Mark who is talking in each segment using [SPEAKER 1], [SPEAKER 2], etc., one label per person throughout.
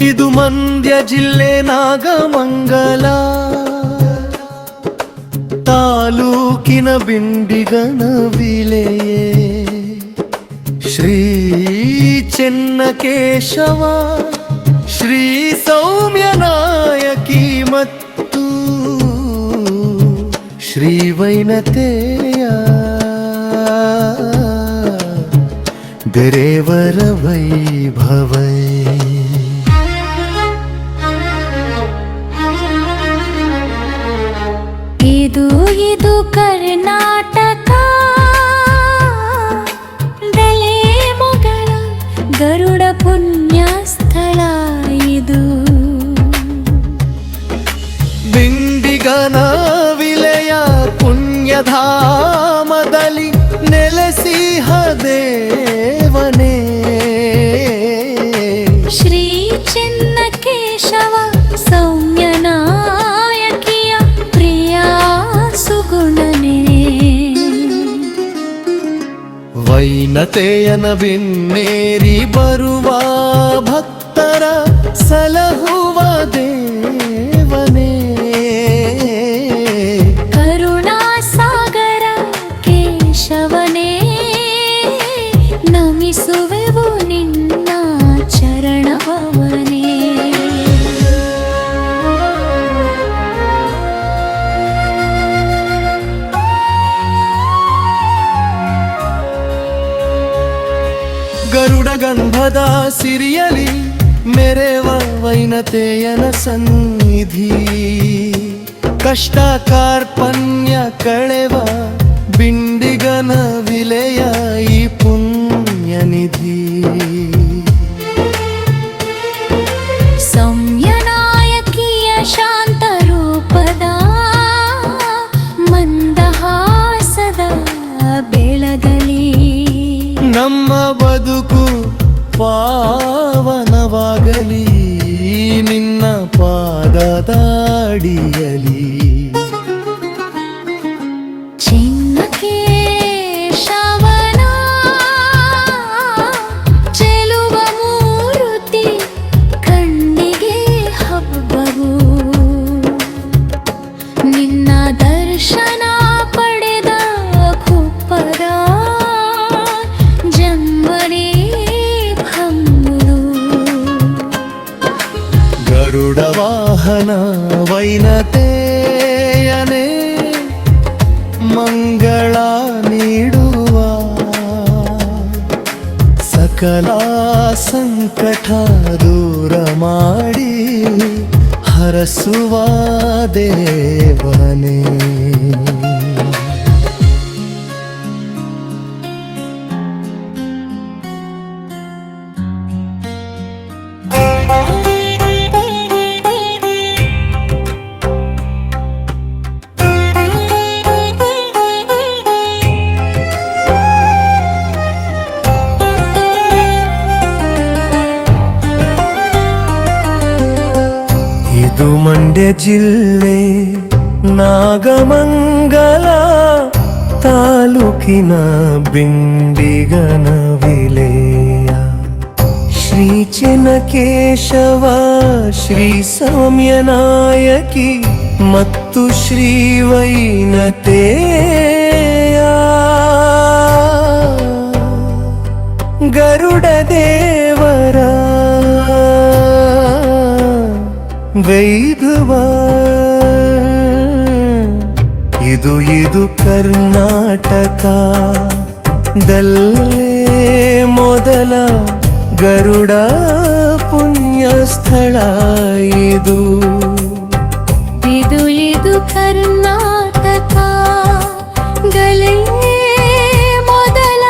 [SPEAKER 1] ಇದು ಮಂಡ್ಯ ಜಿಲ್ಲೆ ನಾಗಮಂಗಲ. ತಾಲೂಕಿನ ಬಿಂಡಿಗನ ವಿಲೆಯೇ. ಶ್ರೀ ಚೆನ್ನಕೇಶವ, ಶ್ರೀ ಸೌಮ್ಯ ನಾಯಕಿ ಮತ್ತು ಶ್ರೀ ವೈನತೆಯ ದೇವರ ವೈಭವೈ.
[SPEAKER 2] ಇದು ಕರ್ನಾಟಕ. ದಲೆ ಮೊಗಳ ಗರುಡ ಪುಣ್ಯ ಸ್ಥಳ ಇದು.
[SPEAKER 1] ಬಿಂಡಿಗನ ವಿಲೆಯ ಪುಣ್ಯಧಾಮದಲ್ಲಿ ನೆಲೆಸಿ ದೇವನೇ ವೈನತೆಯನ ಬೆನ್ನೇರಿ ಬರುವ ಭಕ್ತರ ಸಲಹುವ ದೇವನೇ ಗಂಧದ ಸಿರಿಯಲಿ ಮೆರೆವ ವೈನತೆಯನ ಸನ್ನಿಧಿ. ಕಷ್ಟ ಕಾರ್ಪಣ್ಯ ಕಳೆವ ಬಿಂಡಿಗನ ವಿಲೆಯ ಈ ಪುಣ್ಯ ವಾಹನ ವೈನತೆಯನೇ ಮಂಗಳ ನೀಡುವ ಸಕಲ ಸಂಕಟ ದೂರ ಮಾಡಿ ಹರಸುವ ದೇವನೇ. ಜಿಲ್ಲೆ ನಾಗಮಂಗಲ ತಾಲೂಕಿನ ಬಿಂಡಿಗನ ವಿಲೆಯ ಶ್ರೀ ಚೆನ್ನಕೇಶವ ಶ್ರೀ ಸೌಮ್ಯ ನಾಯಕಿ ಮತ್ತು ಶ್ರೀ ವೈನತೆಯ ಗರುಡ ಇದು ಇದು ಕರ್ನಾಟಕ ದಲ್ಲೇ ಮೊದಲ ಗರುಡ ಪುಣ್ಯ ಸ್ಥಳ ಇದು
[SPEAKER 2] ಇದು ಇದು ಕರ್ನಾಟಕ ಗಲೇ ಮೊದಲ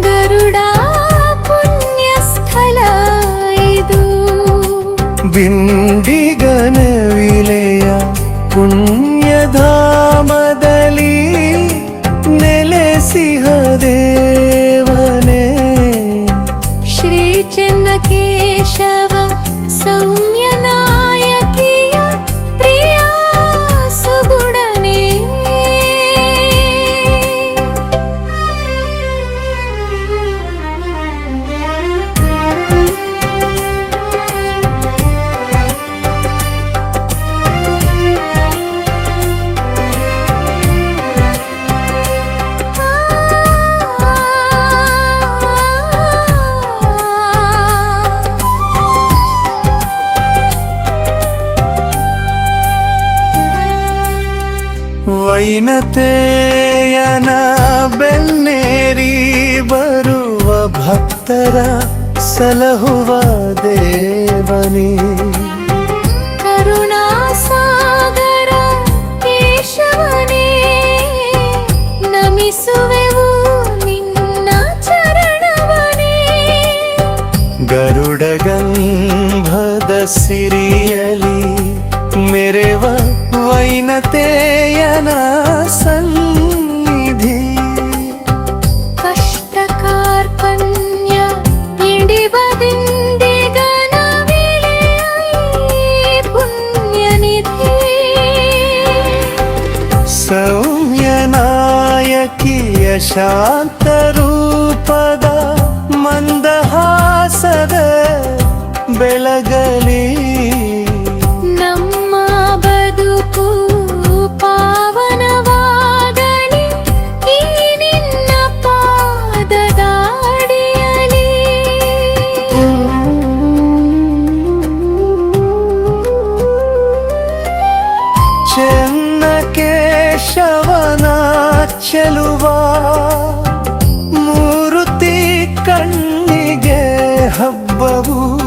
[SPEAKER 2] ಗರುಡ ಪುಣ್ಯ ಸ್ಥಳ ಇದು
[SPEAKER 1] ಬಿಂಡಿಗನ
[SPEAKER 2] so
[SPEAKER 1] ವೈನತೆಯನ ಬೆನ್ನೇರಿ ಬರುವ ಭಕ್ತರ ಸಲಹುವ ದೇವನೇ.
[SPEAKER 2] ಕರುಣಾಸಾಗರ ಕೇಶವನೇ ನಮಿಸುವೆವು ನಿನ್ನ ಚರಣವನೇ.
[SPEAKER 1] ಗರುಡ ಗಂಧದ ಸೌಮ್ಯನಾಯಕಿಯ ಶಾಂತ ರೂಪದ ಮಂದಹಾಸದ ಬೆಳಗಲಿ.
[SPEAKER 2] ನಮ್ಮ ಬದುಕು ಪಾವನವಾಗಲಿ. ಈ ನಿನ್ನ ಪಾದದಾಡಿಯಲಿ.
[SPEAKER 1] ಚೆನ್ನ ಕೇಶವನ ಚೆಲುವ ಮೂರುತಿ ಕಣ್ಣಿಗೆ ಹಬ್ಬವು.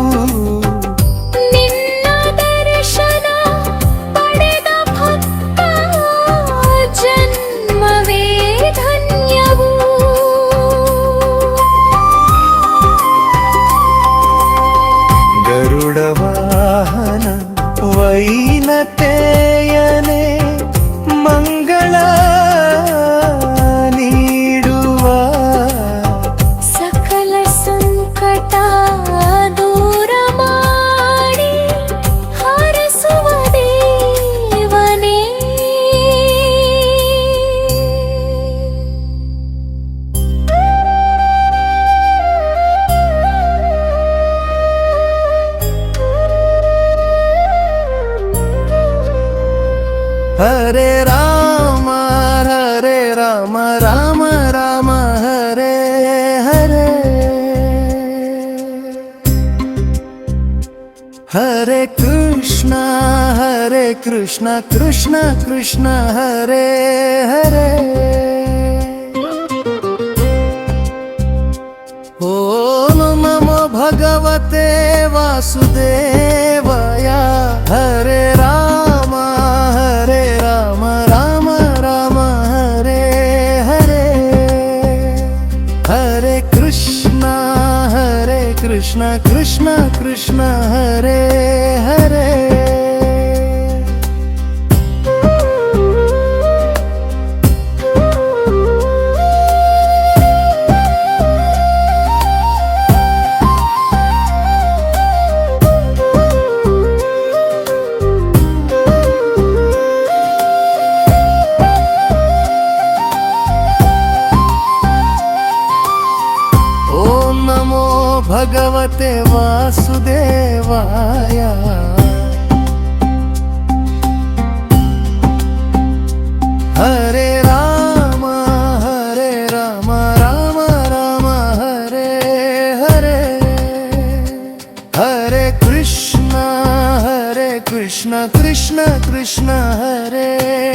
[SPEAKER 1] हरे कृष्ण हरे कृष्ण कृष्ण कृष्ण हरे हरे। ॐ नमो भगवते वासुदेवा भगवते वासुदेवाय। हरे राम हरे राम राम राम हरे हरे। हरे कृष्ण हरे कृष्ण कृष्ण कृष्ण हरे।